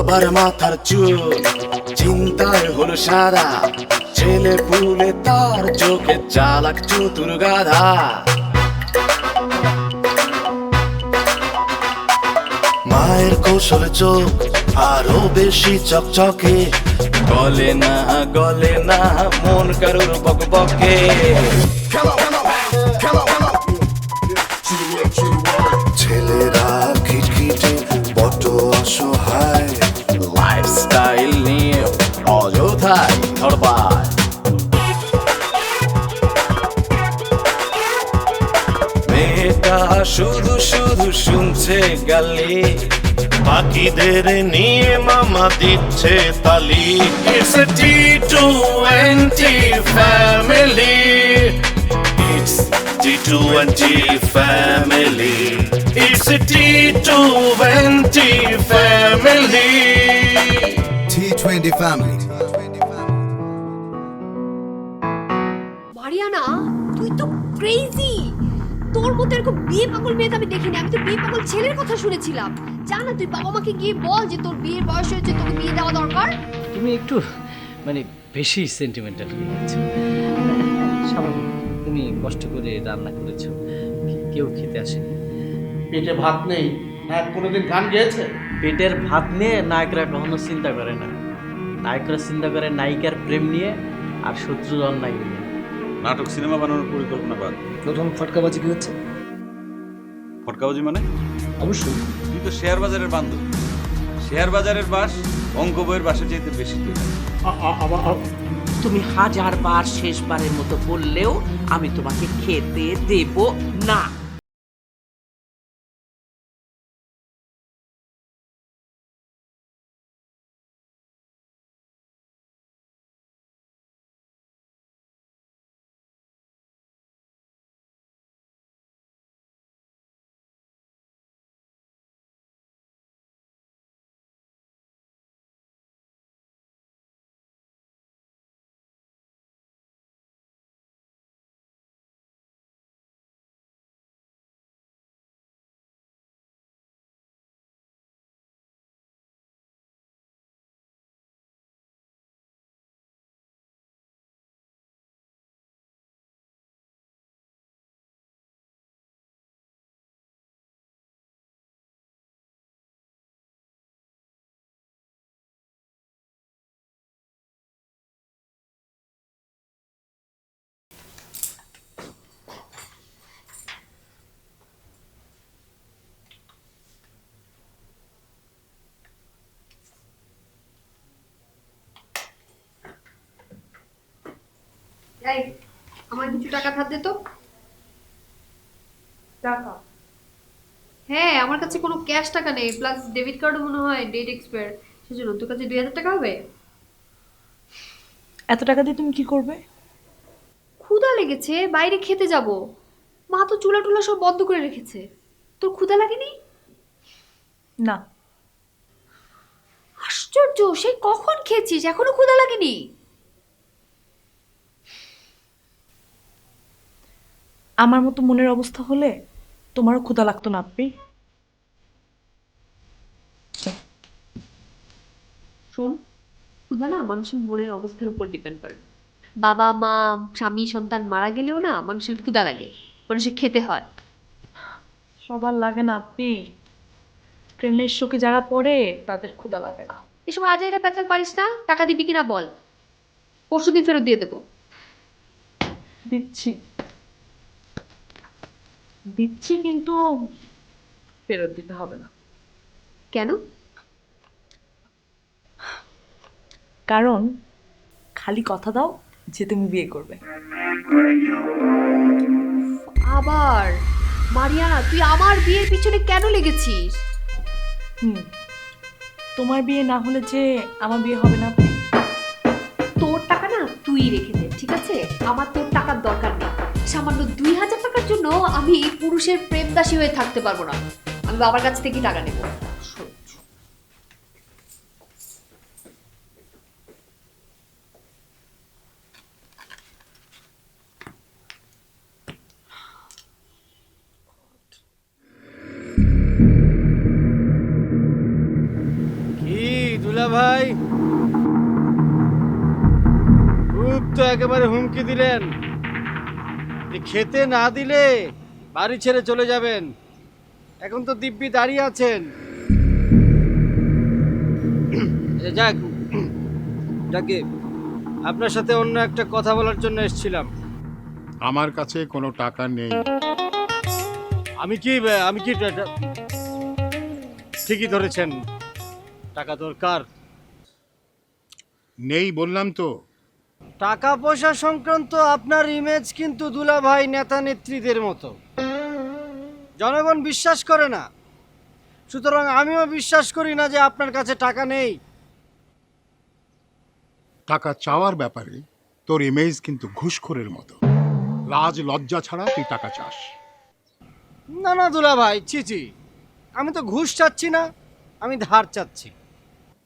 বাবার মাথার চুল চিন্তায় হলো সাদা। ছেলে পুলে তার চোখে চালাক চতুর গাধা। মায়ের কৌশল চোখ, আরও বেশি চকচকে। গলে না গলে না, মন কারুর বক বকে অযথায় ধরবায় মেয়েটা শুধু শুধু শুনছে গালি। বাকিদের নিয়ে মামা দিচ্ছে তালি। It's a T twenty family it's T twenty family it's a T twenty family T20 family. Mariana তুই তো ক্রেজি তোর মতো এরকম বিয়ে পাগল মেয়ে তো আমি দেখিনি। আমি তো বিয়ে পাগল ছেলের কথা শুনেছিলাম। জানা তুই বাবা মাকে গিয়ে বল যে তোর বিয়ের বয়স হয়েছে তোকে বিয়ে দেওয়া দরকার। তুমি একটু মানে বেশি সেন্টিমেন্টাল হয়ে গেছো। স্বাভাবিক। তুমি কষ্ট করে রান্না করেছ। কেউ খেতে আসেনি। পেটে ভাত নেই। হ্যাঁ কোনোদিন গান গেয়েছে? পেটের ভাত নিয়ে নায়করা কখনো চিন্তা করে না। নায়করা চিন্তা করে নায়িকার প্রেম নিয়ে আর শত্রুর অন্যায় নিয়ে। নাটক সিনেমা বানানোর পরিকল্পনা বাদ। প্রথম ফটকাবাজি কি হচ্ছে? ফটকাবাজি মানে? অবশ্যই। তুই তো শেয়ার বাজারের বান্ধব। শেয়ার বাজারের বাস অঙ্ক বইয়ের বাসা চাইতে বেশি তুই তুমি হাজার বার শেষবারের মতো বললেও আমি তোমাকে খেতে দেব না। এই আমার কিছু টাকা ধার দে তো? টাকা? হ্যাঁ আমার কাছে কোনো ক্যাশ টাকা নেই প্লাস ডেবিট কার্ডও মনে হয় ডেট এক্সপায়ার সেজন্য। তোর কাছে দুই হাজার টাকা হবে? এত টাকা দিয়ে তুমি কি করবে? ক্ষুধা লেগেছে বাইরে খেতে যাব। মা তো চুলা টুলা সব বন্ধ করে রেখেছে। তোর ক্ষুধা লাগেনি? না। আশ্চর্য সেই কখন খেয়েছিস? এখনও ক্ষুধা লাগেনি? আমার মতো মনের অবস্থা হলে তোমারও ক্ষুধা লাগতো না আপনি শোন ক্ষুধা না মানুষের মনের অবস্থার উপর ডিপেন্ড করে। বাবা মা স্বামী সন্তান মারা গেলেও না মানুষের ক্ষুধা লাগে মানুষের খেতে হয়। সবার লাগে না আপনি ট্রেনের শোকে যারা পড়ে তাদের ক্ষুধা লাগে না। এসব আজ এটা পেঁচাল পারিস না? টাকা দিবি কিনা বল। পরশু দিন ফেরত দিয়ে দেবো। দিচ্ছি। দিচ্ছি কিন্তু ফেরত দিতে হবে না। কেন? কারণ খালি কথা দাও যে তুমি বিয়ে করবে। আবার? মারিয়ানা তুই আমার বিয়ের পিছনে কেন লেগেছিস? হুম তোমার বিয়ে না হলে যে আমার বিয়ে হবে না। তোর টাকা না তুই রেখে দে ঠিক আছে? আমার তোর টাকার দরকার নেই। সামান্য দুই হাজার টাকার জন্য আমি পুরুষের প্রেমদাসী হয়ে থাকতে পারব না। আমি বাবার কাছ থেকে টাকা নেব। ভাই? খুব তো একেবারে হুমকি দিলেন। যে খেতে না দিলে বাড়ি ছেড়ে চলে যাবেন। এখন তো দিব্যি দাঁড়িয়ে আছেন। আচ্ছা, যাক। যাকে আপনার সাথে অন্য একটা কথা বলার জন্য এসেছিলাম। আমার কাছে কোনো টাকা নেই। আমি কি আমি কি ঠিকই ধরেছেন। টাকা দরকার। নেই বললাম তো। টাকা পয়সা সংক্রান্ত আপনার ইমেজ কিন্তু দুলাভাই নেতা নেত্রীদের মতো। জনগণ বিশ্বাস করে না। সুতরাং আমিও বিশ্বাস করি না যে আপনার কাছে টাকা নেই। টাকা চাওয়ার ব্যাপারে তোর ইমেজ কিন্তু ঘুষখোরের মতো। লাজ লজ্জা ছাড়া তুই টাকা চাস। না না দুলাভাই ছি ছি। আমি তো ঘুষ চাচ্ছি না আমি ধার চাচ্ছি।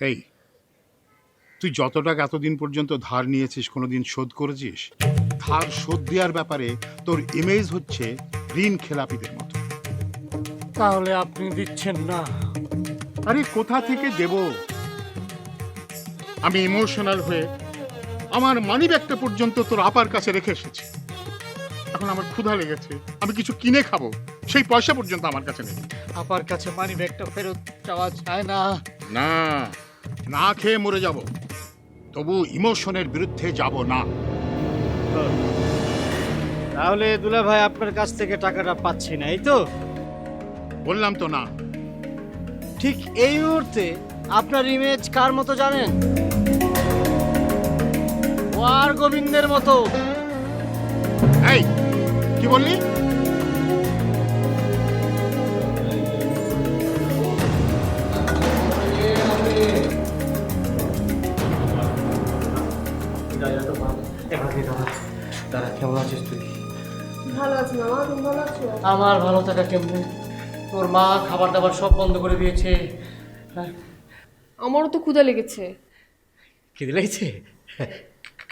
এই তুই যত টাকা এতদিন পর্যন্ত ধার নিয়েছিস কোনোদিন শোধ করেছিস? ধার শোধ দেওয়ার ব্যাপারে তোর ইমেজ হচ্ছে ঋণ খেলাপিদের মতো। তাহলে আপনি দিচ্ছেন না। আরে কোথা থেকে দেব? আমি ইমোশনাল হয়ে আমার মানি ব্যাগটা পর্যন্ত তোর আপার কাছে রেখে এসেছি। এখন আমার ক্ষুধা লেগেছে আমি কিছু কিনে খাব সেই পয়সা পর্যন্ত আমার কাছে নেই। আপার কাছে মানি ব্যাগটা ফেরত চাওয়া যায় না। না না খেয়ে মরে যাব। তবু ইমোশনের বিরুদ্ধে যাব না। তাহলে দুলা ভাই আপনার কাছ থেকে টাকাটা পাচ্ছি না এই তো? বললাম তো না। ঠিক এই মুহূর্তে আপনার ইমেজ কার মতো জানেন? ও আর গোবিন্দের মতো। এই কি বললি? তারা কেমন আছিস তুই? ভালো আছি মামা তুমি ভালো আছো? আমার ভালো থাকা কেমনে? তোর মা খাবার দাবার সব বন্ধ করে দিয়েছে। হ্যাঁ, আমারও তো ক্ষুধা লেগেছে। খিদে লেগেছে?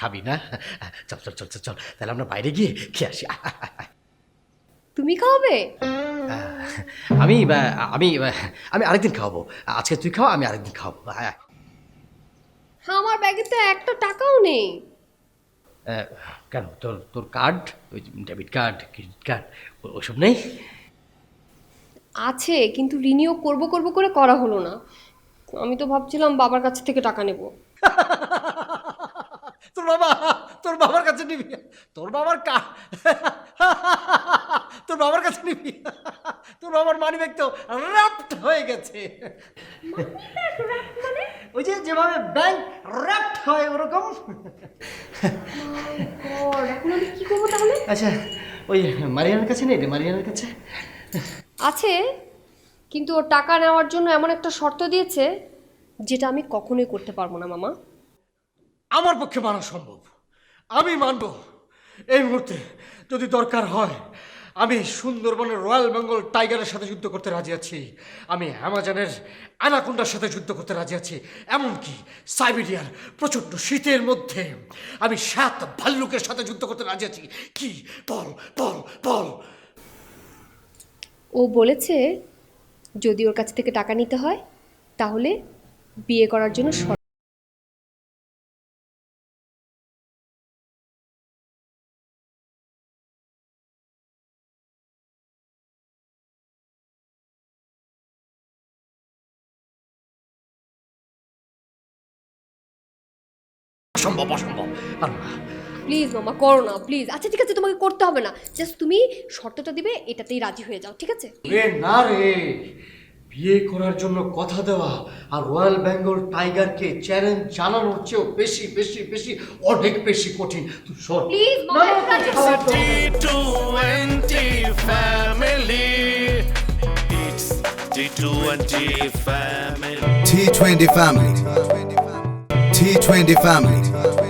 খাবি না? চল চল চল চল চল তাহলে আমরা বাইরে গিয়ে খেয়ে আসি। তুমি খাওয়াবে? আমি আমি আমি আরেকদিন খাওয়াবো। আজকে তুই খাওয়া আমি আরেকদিন খাওয়াবো। আয়। আমার ব্যাগে তো একটা টাকাও নেই। কেন? তোর তোর কার্ড ওই ডেবিট কার্ড ক্রেডিট কার্ড ওসব নেই? আছে কিন্তু রিনিউ করব করব করে করা হলো না। আমি তো ভাবছিলাম বাবার কাছ থেকে টাকা নেব। তোর বাবা তোর বাবার কাছে নিবি? তোর বাবার কা তোর বাবার কাছে নিবি। তোর বাবার মানি ব্যাগ তো র্যাপড হয়ে গেছে। ওই যে যেভাবে ব্যাংক র্যাপড হয় ওরকম। কি করব তাহলে আচ্ছা ওই মারিয়ানের কাছে নেই রে মারিয়ানের কাছে। আছে কিন্তু ও টাকা নেওয়ার জন্য এমন একটা শর্ত দিয়েছে যেটা আমি কখনোই করতে পারব না মামা। আমার পক্ষে মানা সম্ভব। আমি মানব এই মুহূর্তে যদি দরকার হয় আমি সুন্দরবনের রয়্যাল বেঙ্গল টাইগারের সাথে যুদ্ধ করতে রাজি আছি। আমি অ্যামাজনের অ্যানাকুন্ডার সাথে যুদ্ধ করতে রাজি আছি। এমনকি সাইবেরিয়ার প্রচণ্ড শীতের মধ্যে আমি সাত ভাল্লুকের সাথে যুদ্ধ করতে রাজি আছি। কি? বল বল বল। ও বলেছে, যদি ওর কাছ থেকে টাকা নিতে হয়, তাহলে বিয়ে করার জন্য অসম্ভব অসম্ভব। পারব না প্লিজ মামা করো না প্লিজ আচ্ছা ঠিক আছে তোমাকে করতে হবে না। জাস্ট তুমি শর্তটা দিবে এটাতেই রাজি হয়ে যাও ঠিক আছে? রে না রে। বিয়ে করার জন্য কথা দেওয়া আর রয়্যাল বেঙ্গল টাইগারকে চ্যালেঞ্জ জানানোর চেয়েও বেশি বেশি বেশি অনেক বেশি কঠিন। তুই শোন। প্লিজ মামা একটু রাজি হও। T20 family. It's T20 family. T20 family.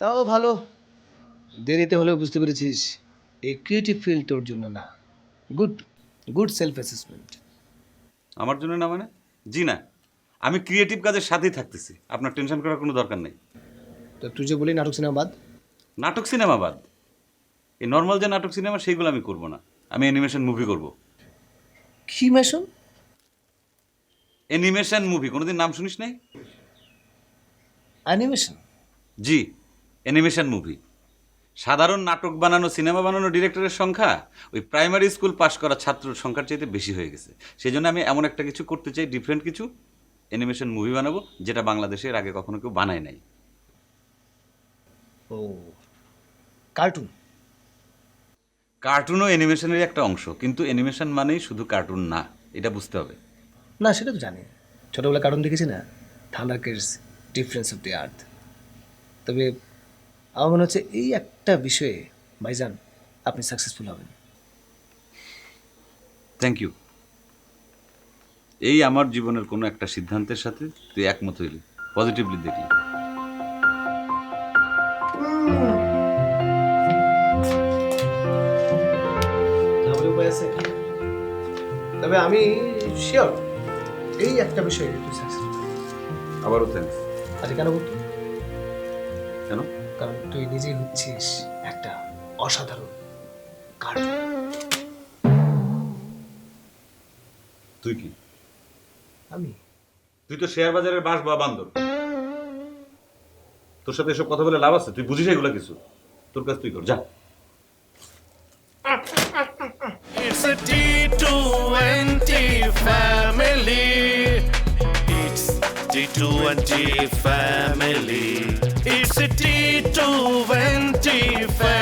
তাও ভালো। দেরিতে হলেও বুঝতে পেরেছিস এই ক্রিয়েটিভ ফিল্ড তোর জন্য না। গুড গুড সেলফ অ্যাসেসমেন্ট আমার জন্য না মানে? জি না আমি ক্রিয়েটিভ কাজের সাথেই থাকতেছি আপনার টেনশন করার কোনো দরকার নেই। তো তুই যে বলি নাটক সিনেমা বাদ? নাটক সিনেমা বাদ। এই নর্মাল যে নাটক সিনেমা সেইগুলো আমি করব না। আমি অ্যানিমেশন মুভি করব। কি মেশন অ্যানিমেশন মুভি কোনোদিন নাম শুনিস নাই? অ্যানিমেশন জি। Animation movie. সাধারণ নাটক বানানো সিনেমা বানানো ডিরেক্টরের সংখ্যা ওই প্রাইমারি স্কুল পাশ করা ছাত্রের সংখ্যার চাইতে বেশি হয়ে গেছে। সেই জন্য আমি এমন একটা কিছু করতে চাই ডিফারেন্ট কিছু অ্যানিমেশন মুভি বানাবো যেটা বাংলাদেশের আগে কখনো কেউ বানায় নাই। ও কার্টুন কার্টুনও অ্যানিমেশনের একটা অংশ কিন্তু অ্যানিমেশন মানেই শুধু কার্টুন না এটা বুঝতে হবে। না সেটা তো জানি। ছোটোবেলা কার্টুন দেখেছি না? Thunder cats difference of the earth তবে আমার মনে হচ্ছে এই একটা বিষয়ে ভাইজান আপনি সাকসেসফুল হবেন। থ্যাংক ইউ এই আমার জীবনের কোনো একটা সিদ্ধান্তের সাথে তুই একমত হইলি পজিটিভলি দেখলি। তবে আমি শিওর এই একটা বিষয়ে তুই সাকসেসফুল আবারও থ্যাংকস আরে কেন বলতো? কেন? কারণ তুই নিজেই হচ্ছিস একটা অসাধারণ কার্টুন। তুই কি? আমি। তুই তো শেয়ার বাজারের বাস বা বান্দর। তোর সাথে এসব কথা বলে লাভ আছে? তুই বুঝিস এগুলো কিছু? তোর কাজ তুই কর যা। It's a T20 family. It's T20 family. Beethoven, Tiefen.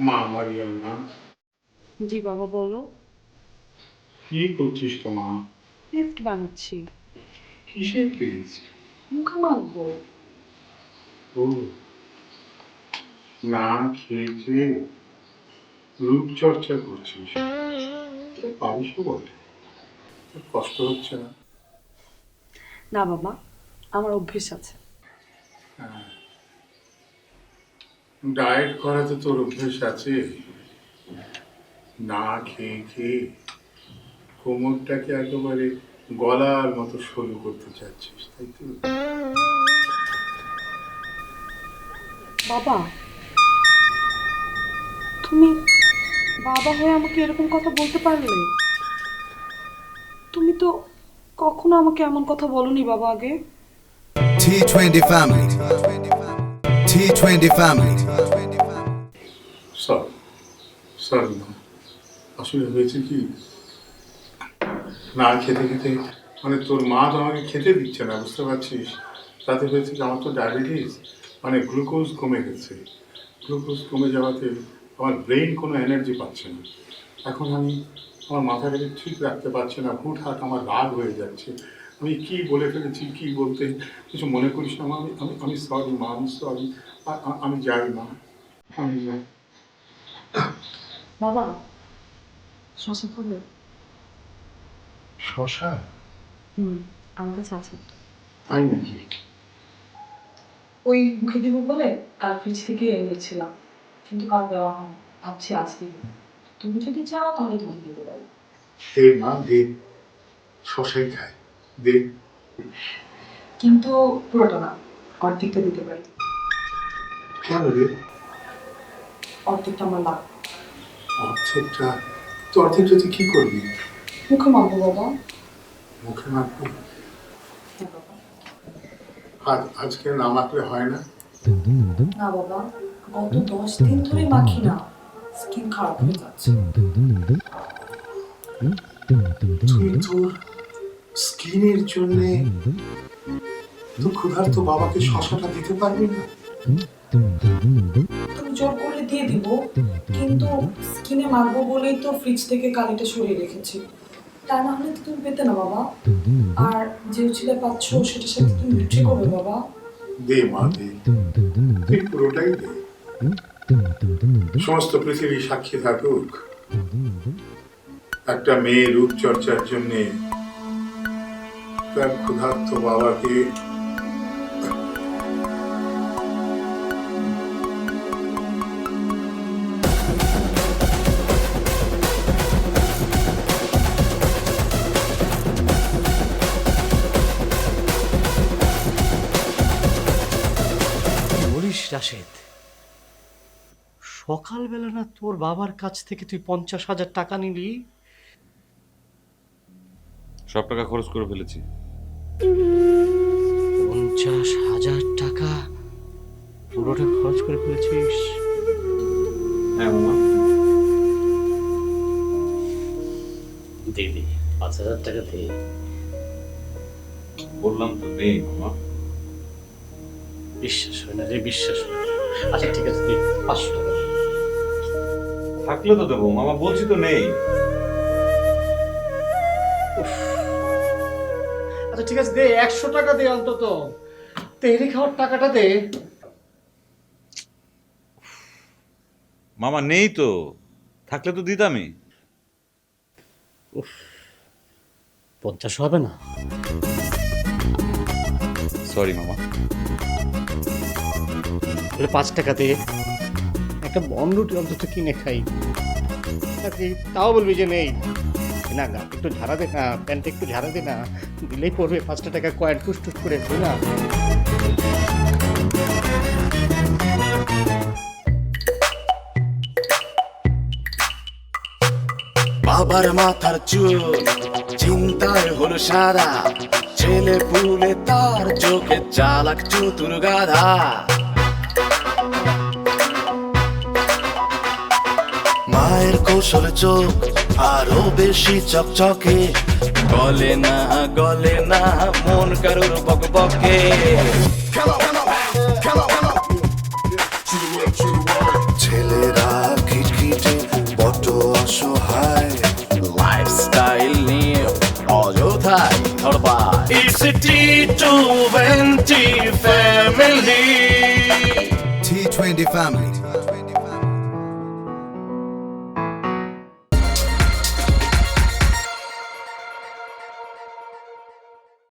মা মারিয়াম না জি বাবা বলো। কি করছিস তো মা? লিফট বানাচ্ছি। কিসের মুখে মাখবো। ও না খেয়ে খেয়ে রূপচর্চা করছিস? পারিস বলে কষ্ট হচ্ছে না? না বাবা আমার অভ্যেস আছে। ডায়েট করাতে তোর অভ্যেস আছে? না খেয়ে খেয়ে কোমরটাকে একেবারে গলার মতো সরু করতে চাচ্ছিস তাই তো? বাবা তুমি বাবা হয়ে আমাকে এরকম কথা বলতে পারলে? তুমি তো কখনো আমাকে এমন কথা বলনি বাবা আগে। T20 family. T20 family. Sorry না আসলে হয়েছে কি? না খেতে খেতে মানে তোর মা তো আমাকে খেতে দিচ্ছে না, বুঝতে পারছিস? তাতে হয়েছে কি, আমার তো ডায়াবেটিস মানে গ্লুকোজ কমে গেছে। গ্লুকোজ কমে যাওয়াতে আমার ব্রেন কোনো এনার্জি পাচ্ছে না। এখন আমি আমার মাথাটাকে ঠিক রাখতে পারছি না, হুটহাট আমার রাগ হয়ে যাচ্ছে। আমি কি বলে ফেলেছি কি বলতে কিছু মনে করিস না আমি আমি আমি সরি মা আমি সরি আমি যাই মা। আমি যাই। বাবা শশা করলে শশা? হুম আমার কাছে আছে। তাই নাকি? ওই মুখে দিব বলে কাল ফ্রিজ থেকে এনেছিলাম। কিন্তু কাল দেওয়া হয় ভাবছি আজকে তুমি যদি চাও তাহলে তুমি দিতে পারো দে মা দে। শশাই খায়। দে। কিন্তু পুরোটা না অর্ধেকটা দিতে পারি। কেন রে? অর্ধেকটা আমার লাভ। অর্ধেকটা? তো অর্ধেকটা তুই কি করবি? মুখে মাখবো বাবা। মুখে মাখবি? হ্যাঁ আজ আজকে না মাখলে হয় না? না বাবা গত দশ দিন ধরে মাখি না। স্কিন খারাপ হয়ে যাচ্ছে। তুই তোর স্কিনের জন্যে তো ক্ষুধার্ত বাবাকে শশাটা দিতে পারবি না তুমি জোর করলে দিয়ে দিব কিন্তু স্কিনে মারবো বলেই তো ফ্রিজ থেকে কালিটা সরিয়ে রেখেছি তা না হলে তো তুমি পেতে না বাবা আর যে ছেলে পাচ্ছ সেটার সাথে তুমি বিক্রি করবে বাবা দে মা দে তুই পুরোটাই দে সমস্ত পৃথিবী সাক্ষী থাকুক একটা মেয়ে রূপচর্চার জন্য তার ক্ষুধার্ত বাবাকে রাশেদ সকালবেলা না তোর বাবার কাছ থেকে তুই পঞ্চাশ হাজার টাকা নিলি? সব টাকা খরচ করে ফেলেছি। পঞ্চাশ হাজার টাকা পুরোটা খরচ করে ফেলেছিস? হ্যাঁ মামা। দে দে পাঁচ হাজার টাকা দে বললাম তো নেই মামা। বিশ্বাস হয় না রে বিশ্বাস হয় না। আচ্ছা ঠিক আছে দে পাঁচশো টাকা। থাকলে তো দেবো মামা বলছি তো নেই। ঠিক আছে দে একশো টাকা দে অন্তত। তেহরি খাওয়ার টাকাটা দে। মামা নেই তো। থাকলে তো দিতামই। পঞ্চাশ হবে না। সরি মামা। তাহলে পাঁচ টাকা দে। একটা বন রুটি অন্তত কিনে খাই। তাও বলবি যে নেই। না না, একটু ঝাড়া দে, না, প্যান্টটা একটু ঝাড়া দে না, দিলেই পড়বে, পাঁচটা টাকা কয়েন, টুস টুস করে না। বাবার মাথার চুল চিন্তায় হলো সাদা ছেলে পুলে তার চোখে চালাক চতুর গাধা। মায়ের কৌশল চোখ আরও বেশি চকচকে। গলে না গলে না মন কারুর বক বকে ছেলেরা খিটখিটে বট অসহায়। লাইফস্টাইল নিয়ে অযথায় ধরপায় it's T twenty family T20 Family.